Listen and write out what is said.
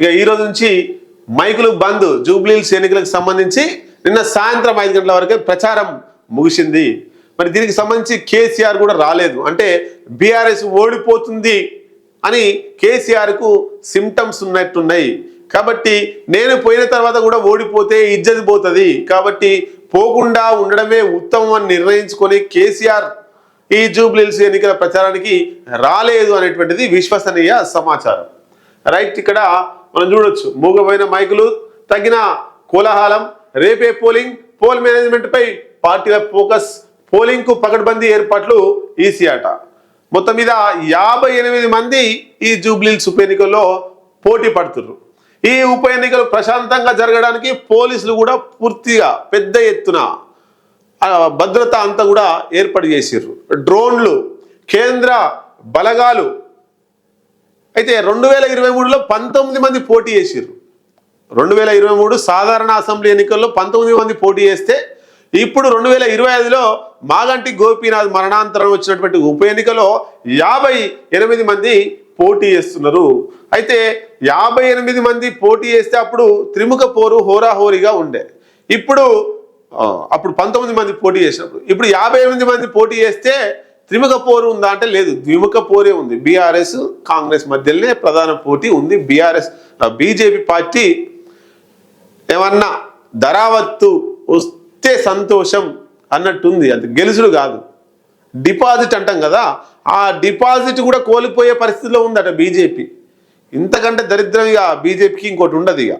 ఇక ఈ రోజు నుంచి మైకులు బంద్ జూబ్లీల్స్ ఎన్నికలకు సంబంధించి నిన్న సాయంత్రం ఐదు గంటల వరకే ప్రచారం ముగిసింది. మరి దీనికి సంబంధించి కేసీఆర్ కూడా రాలేదు. అంటే బీఆర్ఎస్ ఓడిపోతుంది అని కేసీఆర్కు సిమ్టమ్స్ ఉన్నట్టున్నాయి. కాబట్టి నేను పోయిన తర్వాత కూడా ఓడిపోతే ఇజ్జతి పోతుంది. కాబట్టి పోకుండా ఉండడమే ఉత్తమం అని నిర్ణయించుకొని కేసీఆర్ ఈ జూబ్లీల్స్ ఎన్నికల ప్రచారానికి రాలేదు అనేటువంటిది విశ్వసనీయ సమాచారం. రైట్ ఇక్కడ మనం చూడొచ్చు. మూగపోయిన మైకులు తగిన కోలాహలం రేపే పోలింగ్ పోల్ మేనేజ్మెంట్ పై పార్టీల ఫోకస్ పోలింగ్కు పకడ్బందీ ఏర్పాట్లు ఈసీఆట మొత్తం మీద యాభై ఎనిమిది మంది ఈ జూబ్లీల్స్ ఉప ఎన్నికల్లో పోటీ పడుతున్నారు ఈ ఉప ఎన్నికలు ప్రశాంతంగా జరగడానికి పోలీసులు కూడా పూర్తిగా పెద్ద ఎత్తున భద్రత అంతా కూడా ఏర్పాటు చేసిర్రు. డ్రోన్లు కేంద్ర బలగాలు అయితే రెండు వేల ఇరవై మూడులో పంతొమ్మిది మంది పోటీ చేసిర్రు. రెండు వేల ఇరవై మూడు సాధారణ అసెంబ్లీ ఎన్నికల్లో పంతొమ్మిది మంది పోటీ చేస్తే ఇప్పుడు రెండు వేల ఇరవై ఐదులో మాగంటి గోపీనాథ్ మరణాంతరం వచ్చినటువంటి ఉప ఎన్నికలో యాభై ఎనిమిది మంది పోటీ చేస్తున్నారు. అయితే యాభై ఎనిమిది మంది పోటీ చేస్తే అప్పుడు త్రిముఖ పోరు హోరాహోరీగా ఉండే. ఇప్పుడు అప్పుడు పంతొమ్మిది మంది పోటీ చేసినప్పుడు ఇప్పుడు యాభై ఎనిమిది మంది పోటీ చేస్తే త్రిముఖ పోరు ఉందా అంటే లేదు. ద్విముఖ పోరే ఉంది. బీఆర్ఎస్ కాంగ్రెస్ మధ్యలోనే ప్రధాన పోటీ ఉంది. బీఆర్ఎస్ బీజేపీ పార్టీ ఏమన్నా ధరావత్తు వస్తే సంతోషం అన్నట్టుంది. అది గెలుసుడు కాదు. డిపాజిట్ అంటాం కదా. ఆ డిపాజిట్ కూడా కోల్పోయే పరిస్థితిలో ఉందట బీజేపీ. ఇంతకంటే దరిద్రం ఇక బీజేపీకి ఇంకోటి ఉండదు ఇక.